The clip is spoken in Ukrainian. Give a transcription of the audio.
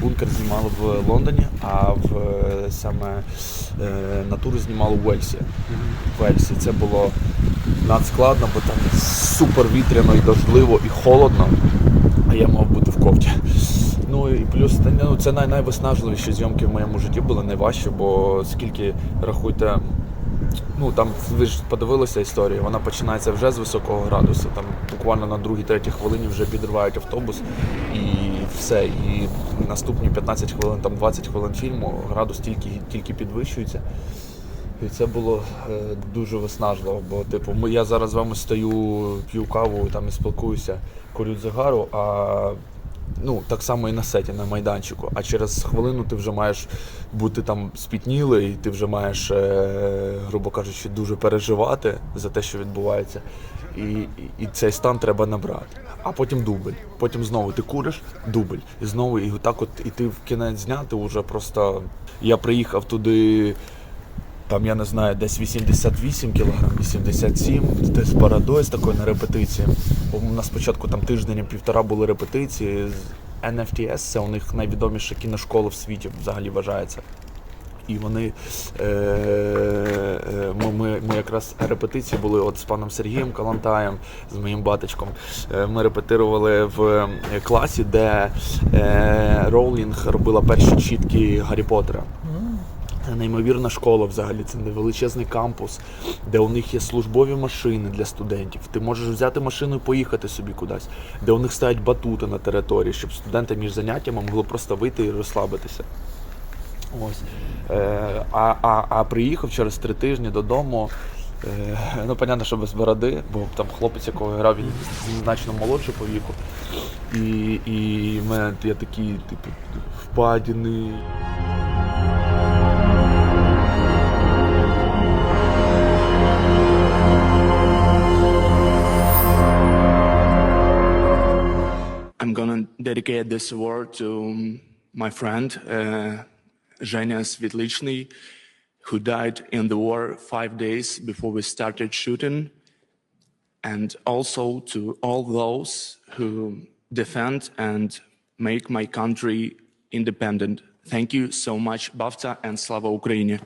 бункер знімали в Лондоні, а в е, саме е, натуру знімали в Уельсі. В Уельсі це було надскладно, бо там супер вітряно і дождливо, і холодно. А я мав бути в кофті. Ну і плюс ну, це най- найвиснажливіші зйомки в моєму житті були найважче, бо скільки рахуйте. Ну там ви ж подивилися історію, вона починається вже з високого градусу. Там буквально на другій, третій хвилині вже підривають автобус і все. І наступні 15 хвилин, там 20 хвилин фільму, градус тільки, тільки підвищується. І це було е, дуже виснажливо, бо типу, ми, я зараз з вами стою, п'ю каву там і спілкуюся, курю цигару, а ну, так само і на сеті, на майданчику. А через хвилину ти вже маєш бути там спітнілий, ти вже маєш, е, грубо кажучи, дуже переживати за те, що відбувається. І, і, і цей стан треба набрати. А потім дубль. Потім знову ти куриш, дубль. І знову, і так от і ти в кінець дня ти вже просто. Я приїхав туди там я не знаю, десь 88 кілограм, 87, десь з такою на репетиції. Бо у нас спочатку там тиждень півтора були репетиції. з NFTS це у них найвідоміша кіношкола в світі взагалі вважається. І вони е, е, ми, ми, ми якраз репетиції були от з паном Сергієм Калантаєм, з моїм батечком. Е, Ми репетирували в е, класі, де е, Роулінг робила перші чітки Гаррі Поттера. Неймовірна школа взагалі, це величезний кампус, де у них є службові машини для студентів. Ти можеш взяти машину і поїхати собі кудись, де у них стоять батути на території, щоб студенти між заняттями могли просто вийти і розслабитися. Ось. Е, а, а, а приїхав через три тижні додому. Е, ну, понятно, що без бороди, бо там хлопець, якого грав, він значно молодший по віку. І, і мене я такий, типу, впадіний. Dedicate this award to um, my friend uh, Zhenya Svetlichny, who died in the war five days before we started shooting, and also to all those who defend and make my country independent. Thank you so much, Bafta and Slava Ukraini.